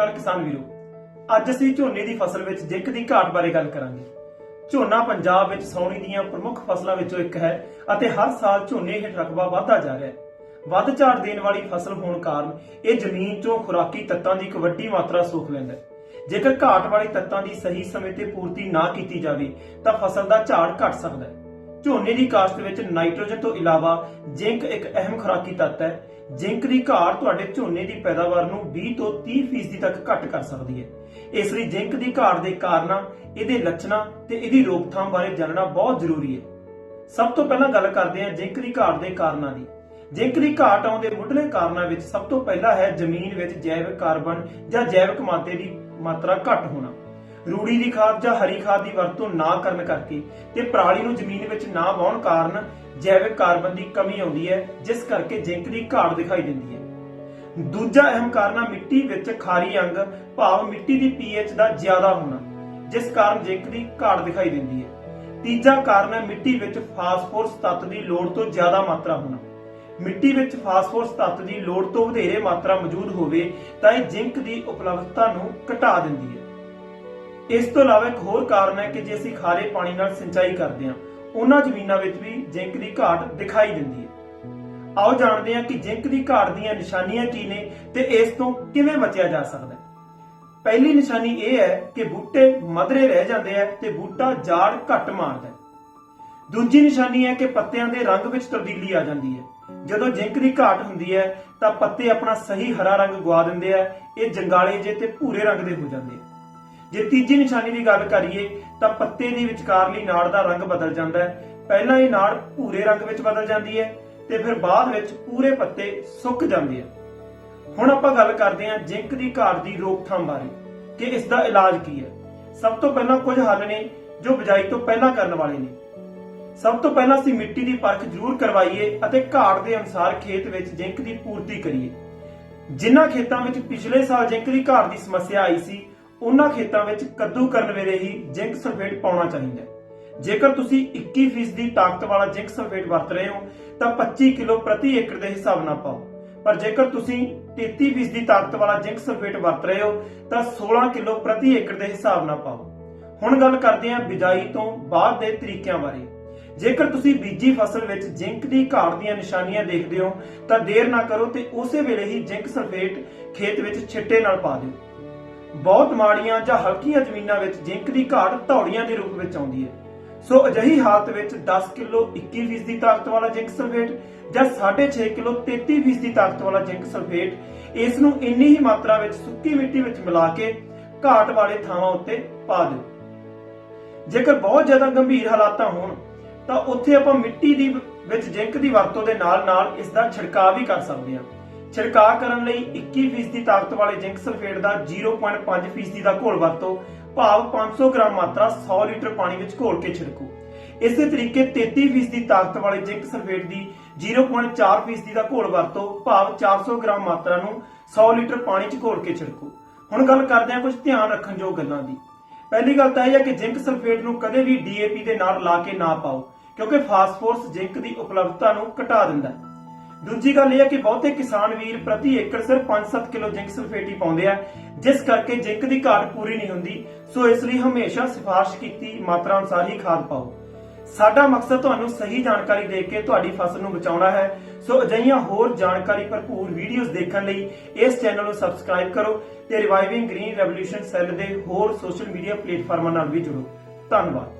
ਨਮਸਕਾਰ ਕਿਸਾਨ ਵੀਰੋ। ਅੱਜ ਅਸੀਂ ਝੋਨੇ ਦੀ ਫਸਲ ਵਿੱਚ ਜ਼ਿੰਕ ਦੀ ਘਾਟ ਬਾਰੇ ਗੱਲ ਕਰਾਂਗੇ। ਝੋਨਾ ਪੰਜਾਬ ਵਿੱਚ ਸੌਣੀ ਦੀਆਂ ਪ੍ਰਮੁੱਖ ਫਸਲਾਂ ਵਿੱਚੋਂ ਇੱਕ ਹੈ ਅਤੇ ਹਰ ਸਾਲ ਝੋਨੇ ਹੇਠ ਰਕਬਾ ਵਧਦਾ ਜਾ ਰਿਹਾ ਹੈ। ਵੱਧ ਝਾੜ ਦੇਣ ਵਾਲੀ ਫਸਲ ਹੋਣ ਕਾਰਨ ਇਹ ਜ਼ਮੀਨ 'ਚੋਂ ਖੁਰਾਕੀ ਤੱਤਾਂ ਦੀ ਇੱਕ ਵੱਡੀ ਮਾਤਰਾ ਸੋਖ ਲੈਂਦਾ ਹੈ। ਜੇਕਰ ਘਾਟ ਵਾਲੇ ਤੱਤਾਂ ਦੀ ਸਹੀ ਸਮੇਂ ਤੇ ਪੂਰਤੀ ਨਾ ਕੀਤੀ ਜਾਵੇ, ਤਾਂ ਫਸਲ ਦਾ ਝਾੜ ਘਟ ਸਕਦਾ ਹੈ। ਝੋਨੇ ਦੀ ਕਾਸ਼ਤ ਵਿੱਚ ਨਾਈਟ੍ਰੋਜਨ ਤੋਂ ਇਲਾਵਾ ਜ਼ਿੰਕ ਇੱਕ ਅਹਿਮ ਖੁਰਾਕੀ ਤੱਤ ਹੈ। ਜ਼ਿੰਕ ਦੀ ਘਾਟ ਤੁਹਾਡੇ ਝੋਨੇ ਦੀ ਪੈਦਾਵਾਰ ਨੂੰ 20 ਤੋਂ 30% ਤੱਕ ਘੱਟ ਕਰ ਸਕਦੀ ਹੈ। ਇਸ ਲਈ ਜ਼ਿੰਕ ਦੀ ਘਾਟ ਦੇ ਕਾਰਨਾਂ, ਇਹਦੇ ਲੱਛਣਾਂ ਤੇ ਇਹਦੀ ਰੋਕਥਾਮ ਬਾਰੇ ਜਾਣਨਾ ਬਹੁਤ ਜ਼ਰੂਰੀ ਹੈ। ਸਭ ਤੋਂ ਪਹਿਲਾਂ ਗੱਲ ਕਰਦੇ ਹਾਂ ਜ਼ਿੰਕ ਦੀ ਘਾਟ ਦੇ ਕਾਰਨਾਂ ਦੀ। ਜ਼ਿੰਕ ਦੀ ਘਾਟ ਆਉਣ ਦੇ ਮੁੱਢਲੇ ਕਾਰਨਾਂ ਵਿੱਚ ਸਭ ਤੋਂ ਪਹਿਲਾ ਹੈ ਜ਼ਮੀਨ ਵਿੱਚ ਜੈਵਿਕ ਕਾਰਬਨ ਜਾਂ ਜੈਵਿਕ ਮਾਦੇ ਦੀ ਮਾਤਰਾ ਘੱਟ ਹੋਣਾ। ਰੂੜੀ ਦੀ ਖਾਦ ਜਾਂ ਹਰੀ ਖਾਦ ਦੀ ਵਰਤੋਂ ਨਾ ਕਰਨ ਕਰਕੇ ਤੇ ਪਰਾਲੀ ਨੂੰ ਜ਼ਮੀਨ ਵਿੱਚ ਨਾ ਵਾਉਣ ਕਾਰਨ ਜੈਵਿਕ ਕਾਰਬਨ ਦੀ ਕਮੀ ਆਉਂਦੀ ਹੈ, ਜਿਸ ਕਰਕੇ ਜ਼ਿੰਕ ਦੀ ਘਾਟ ਦਿਖਾਈ ਦਿੰਦੀ ਹੈ। ਦੂਜਾ ਅਹਿਮ ਕਾਰਨ ਹੈ ਮਿੱਟੀ ਵਿੱਚ ਖਾਰੀ ਅੰਗ, ਭਾਵ ਮਿੱਟੀ ਦੀ ਪੀਐਚ ਦਾ ਜ਼ਿਆਦਾ ਹੋਣਾ, ਜਿਸ ਕਾਰਨ ਜ਼ਿੰਕ ਦੀ ਘਾਟ ਦਿਖਾਈ ਦਿੰਦੀ ਹੈ। ਤੀਜਾ ਕਾਰਨ ਹੈ ਮਿੱਟੀ ਵਿੱਚ ਫਾਸਫੋਰਸ ਤੱਤ ਦੀ ਲੋੜ ਤੋਂ ਜ਼ਿਆਦਾ ਮਾਤਰਾ ਹੋਣਾ। ਮਿੱਟੀ ਵਿੱਚ ਫਾਸਫੋਰਸ ਤੱਤ ਦੀ ਲੋੜ ਤੋਂ ਵਧੇਰੇ ਮਾਤਰਾ ਮੌਜੂਦ ਹੋਵੇ, ਤਾਂ ਇਹ ਜ਼ਿੰਕ ਦੀ ਉਪਲਬਧਤਾ ਨੂੰ ਘਟਾ ਦਿੰਦੀ ਹੈ। ਇਸ ਤੋਂ ਇਲਾਵਾ ਇੱਕ ਹੋਰ ਕਾਰਨ ਹੈ ਕਿ ਜੇ ਅਸੀਂ ਖਾਰੇ ਪਾਣੀ ਨਾਲ ਸਿੰਚਾਈ ਕਰਦੇ ਹਾਂ, ਉਹਨਾਂ ਜ਼ਮੀਨਾਂ ਵਿੱਚ ਵੀ ਜ਼ਿੰਕ ਦੀ ਘਾਟ ਦਿਖਾਈ ਦਿੰਦੀ ਹੈ। ਆਓ ਜਾਣਦੇ ਹਾਂ ਕਿ ਜ਼ਿੰਕ ਦੀ ਘਾਟ ਦੀਆਂ ਨਿਸ਼ਾਨੀਆਂ ਕੀ ਨੇ ਤੇ ਇਸ ਤੋਂ ਕਿਵੇਂ ਬਚਿਆ ਜਾ ਸਕਦਾ ਹੈ। ਪਹਿਲੀ ਨਿਸ਼ਾਨੀ ਇਹ ਹੈ ਕਿ ਬੂਟੇ ਮਧਰੇ ਰਹਿ ਜਾਂਦੇ ਆ ਤੇ ਬੂਟਾ ਜਾੜ ਘੱਟ ਮਾਰਦਾ ਹੈ। ਦੂਜੀ ਨਿਸ਼ਾਨੀ ਹੈ ਕਿ ਪੱਤਿਆਂ ਦੇ ਰੰਗ ਵਿੱਚ ਤਬਦੀਲੀ ਆ ਜਾਂਦੀ ਹੈ। ਜਦੋਂ ਜ਼ਿੰਕ ਦੀ ਘਾਟ ਹੁੰਦੀ ਹੈ, ਤਾਂ ਪੱਤੇ ਆਪਣਾ ਸਹੀ ਹਰਾ ਰੰਗ ਗਵਾ ਦਿੰਦੇ ਆ, ਇਹ ਜੰਗਾਲੇ ਜੇ ਤੇ ਭੂਰੇ ਰੰਗ ਦੇ ਹੋ ਜਾਂਦੇ ਆ। ਜੇ ਤੀਜੀ ਨਿਸ਼ਾਨੀ ਦੀ ਗੱਲ ਕਰੀਏ, ਤਾਂ ਪੱਤੇ ਦੀ ਵਿਚਕਾਰਲੀ ਨਾੜ ਦਾ ਰੰਗ ਬਦਲ ਜਾਂਦਾ ਹੈ। ਪਹਿਲਾਂ ਇਹ ਨਾੜ ਭੂਰੇ ਰੰਗ ਵਿੱਚ ਬਦਲ ਜਾਂਦੀ ਹੈ ਤੇ ਫਿਰ ਬਾਅਦ ਵਿੱਚ ਪੂਰੇ ਪੱਤੇ ਸੁੱਕ ਜਾਂਦੇ ਆ। ਹੁਣ ਆਪਾਂ ਗੱਲ ਕਰਦੇ ਹਾਂ ਜ਼ਿੰਕ ਦੀ ਘਾਟ ਦੀ ਰੋਕਥਾਮ ਬਾਰੇ ਕਿ ਇਸ ਦਾ ਇਲਾਜ ਕੀ ਹੈ। ਸਭ ਤੋਂ ਪਹਿਲਾਂ ਕੁਝ ਹੱਲ ਨੇ ਜੋ ਬਿਜਾਈ ਤੋਂ ਪਹਿਲਾਂ ਕਰਨ ਵਾਲੇ ਨੇ। ਸਭ ਤੋਂ ਪਹਿਲਾਂ ਅਸੀਂ ਮਿੱਟੀ ਦੀ ਪਰਖ ਜ਼ਰੂਰ ਕਰਵਾਈਏ ਅਤੇ ਘਾਟ ਦੇ ਅਨੁਸਾਰ ਖੇਤ ਵਿੱਚ ਜ਼ਿੰਕ ਦੀ ਪੂਰਤੀ ਕਰੀਏ। ਜਿਨ੍ਹਾਂ ਖੇਤਾਂ ਵਿੱਚ ਪਿਛਲੇ ਸਾਲ ਜ਼ਿੰਕ ਦੀ ਘਾਟ ਦੀ ਸਮੱਸਿਆ ਆਈ ਸੀ ਉਹਨਾਂ ਖੇਤਾਂ ਵਿੱਚ ਕੱਦੂ ਕਰਨ ਵੇਲੇ ਹੀ ਜ਼ਿੰਕ ਸਲਫੇਟ ਪਾਉਣਾ ਚਾਹੀਦਾ ਹੈ। ਜੇਕਰ ਤੁਸੀਂ 21% ਦੀ ਤਾਕਤ ਵਾਲਾ ਜ਼ਿੰਕ ਸਲਫੇਟ ਵਰਤ ਰਹੇ ਹੋ, ਤਾਂ 25 ਕਿਲੋ ਪ੍ਰਤੀ ਏਕੜ ਦੇ ਹਿਸਾਬ ਨਾਲ ਪਾਓ। ਪਰ ਜੇਕਰ ਤੁਸੀਂ 33% ਦੀ ਤਾਕਤ ਵਾਲਾ ਜ਼ਿੰਕ ਸਲਫੇਟ ਵਰਤ ਰਹੇ ਹੋ, ਤਾਂ 16 ਕਿਲੋ ਪ੍ਰਤੀ ਏਕੜ ਦੇ ਹਿਸਾਬ ਨਾਲ ਪਾਓ। ਹੁਣ ਗੱਲ ਕਰਦੇ ਹਾਂ ਬਿਜਾਈ ਤੋਂ ਬਾਅਦ ਦੇ ਤਰੀਕਿਆਂ ਬਾਰੇ। ਜੇਕਰ ਤੁਸੀਂ ਬੀਜੀ ਫਸਲ ਵਿੱਚ ਜ਼ਿੰਕ ਦੀ ਘਾਟ ਦੀਆਂ ਨਿਸ਼ਾਨੀਆਂ ਦੇਖਦੇ ਹੋ, ਤਾਂ ਦੇਰ ਨਾ ਕਰੋ ਤੇ ਉਸੇ ਵੇਲੇ ਹੀ ਜ਼ਿੰਕ ਸਲਫੇਟ ਖੇਤ ਵਿੱਚ ਛਿੱਟੇ ਨਾਲ ਪਾ ਦਿਓ। ਬਹੁਤ ਮਾੜੀਆਂ ਜਾਂ ਹਲਕੀਆਂ ਜ਼ਮੀਨਾਂ ਵਿੱਚ ਜ਼ਿੰਕ ਦੀ ਘਾਟ ਧੌੜੀਆਂ ਦੇ ਰੂਪ ਵਿੱਚ ਆਉਂਦੀ ਹੈ। ਸੋ ਅਜਿਹੀ ਹਾਲਤ ਵਿੱਚ 10 ਕਿਲੋ 21% ਦੀ ਤਾਕਤ ਵਾਲਾ ਜ਼ਿੰਕ ਸਲਫੇਟ ਜਾਂ 6.5 ਕਿਲੋ 33% ਦੀ ਤਾਕਤ ਵਾਲਾ ਜ਼ਿੰਕ ਸਲਫੇਟ, ਇਸ ਨੂੰ ਇੰਨੀ ਹੀ ਮਾਤਰਾ ਵਿੱਚ ਸੁੱਕੀ ਮਿੱਟੀ ਵਿੱਚ ਮਿਲਾ ਕੇ ਘਾਟ ਵਾਲੇ ਥਾਵਾਂ ਉੱਤੇ ਪਾ ਦਿਓ। ਜੇਕਰ ਬਹੁਤ ਜ਼ਿਆਦਾ ਗੰਭੀਰ ਹਾਲਾਤਾਂ ਹੋਣ, ਤਾਂ ਉੱਥੇ ਆਪਾਂ ਮਿੱਟੀ ਦੀ ਵਿੱਚ ਜ਼ਿੰਕ ਦੀ ਵਰਤੋਂ ਦੇ ਨਾਲ-ਨਾਲ ਇਸ ਦਾ ਛਿੜਕਾਅ ਵੀ ਕਰ ਸਕਦੇ ਹਾਂ। ਛਿੜਕਾਅ ਕਰਨ ਲਈ 21% ਤਾਕਤ ਵਾਲੇ ਜ਼ਿੰਕ ਸਲਫੇਟ ਦਾ 0.5% ਦਾ ਘੋਲ ਵਰਤੋ। ਭਾਵ 500 ਗ੍ਰਾਮ ਮਾਤਰਾ 100 ਲੀਟਰ ਪਾਣੀ ਵਿੱਚ ਘੋਲ ਕੇ ਛਿੜਕੋ। ਇਸੇ ਤਰੀਕੇ 33% ਤਾਕਤ ਵਾਲੇ ਜ਼ਿੰਕ ਸਲਫੇਟ ਦੀ 0.4% ਦਾ ਘੋਲ ਵਰਤੋ, ਭਾਵ 400 ਗ੍ਰਾਮ ਮਾਤਰਾ ਨੂੰ 100 ਲੀਟਰ ਪਾਣੀ 'ਚ ਘੋਲ ਕੇ ਛਿੜਕੋ। ਹੁਣ ਗੱਲ ਕਰਦੇ ਹਾਂ ਕੁਝ ਧਿਆਨ ਰੱਖਣ ਯੋਗ ਗੱਲਾਂ ਦੀ। ਪਹਿਲੀ ਗੱਲ ਤਾਂ ਇਹ ਹੈ ਕਿ ਜ਼ਿੰਕ ਸਲਫੇਟ ਨੂੰ ਕਦੇ ਵੀ ਡੀਏਪੀ ਦੇ ਨਾਲ ਲਾ ਕੇ ਨਾ ਪਾਓ, ਕਿਉਂਕਿ ਫਾਸਫੋਰਸ ਜ਼ਿੰਕ ਦੀ ਉਪਲਬਧਤਾ ਨੂੰ ਘਟਾ ਦਿੰਦਾ ਹੈ। ਦੂਜੀ ਗੱਲ ਇਹ ਹੈ ਕਿ ਬਹੁਤੇ ਕਿਸਾਨ ਵੀਰ ਪ੍ਰਤੀ ਏਕੜ ਸਿਰਫ 5-7 ਕਿਲੋ ਜ਼ਿੰਕ ਸਲਫੇਟ ਹੀ ਪਾਉਂਦੇ ਆ, ਜਿਸ ਕਰਕੇ ਜ਼ਿੰਕ ਦੀ ਘਾਟ ਪੂਰੀ ਨਹੀਂ ਹੁੰਦੀ। ਸੋ ਇਸ ਲਈ ਹਮੇਸ਼ਾ ਸਿਫਾਰਿਸ਼ ਕੀਤੀ ਮਾਤਰਾ ਅਨੁਸਾਰ ਹੀ ਖਾਦ ਪਾਓ। ਸਾਡਾ ਮਕਸਦ ਤੁਹਾਨੂੰ ਸਹੀ ਜਾਣਕਾਰੀ ਦੇ ਕੇ ਤੁਹਾਡੀ ਫਸਲ ਨੂੰ ਬਚਾਉਣਾ ਹੈ। ਸੋ ਅਜਿਹੀਆਂ ਹੋਰ ਜਾਣਕਾਰੀ ਭਰਪੂਰ ਵੀਡੀਓਜ਼ ਦੇਖਣ ਲਈ ਇਸ ਚੈਨਲ ਨੂੰ ਸਬਸਕ੍ਰਾਈਬ ਕਰੋ ਤੇ ਰਿਵਾਈਵਿੰਗ ਗ੍ਰੀਨ ਰੈਵੋਲੂਸ਼ਨ ਸੈੱਲ ਦੇ ਹੋਰ ਸੋਸ਼ਲ ਮੀਡੀਆ ਪਲੇਟਫਾਰਮਾਂ ਨਾਲ ਵੀ ਜੁੜੋ। ਧੰਨਵਾਦ।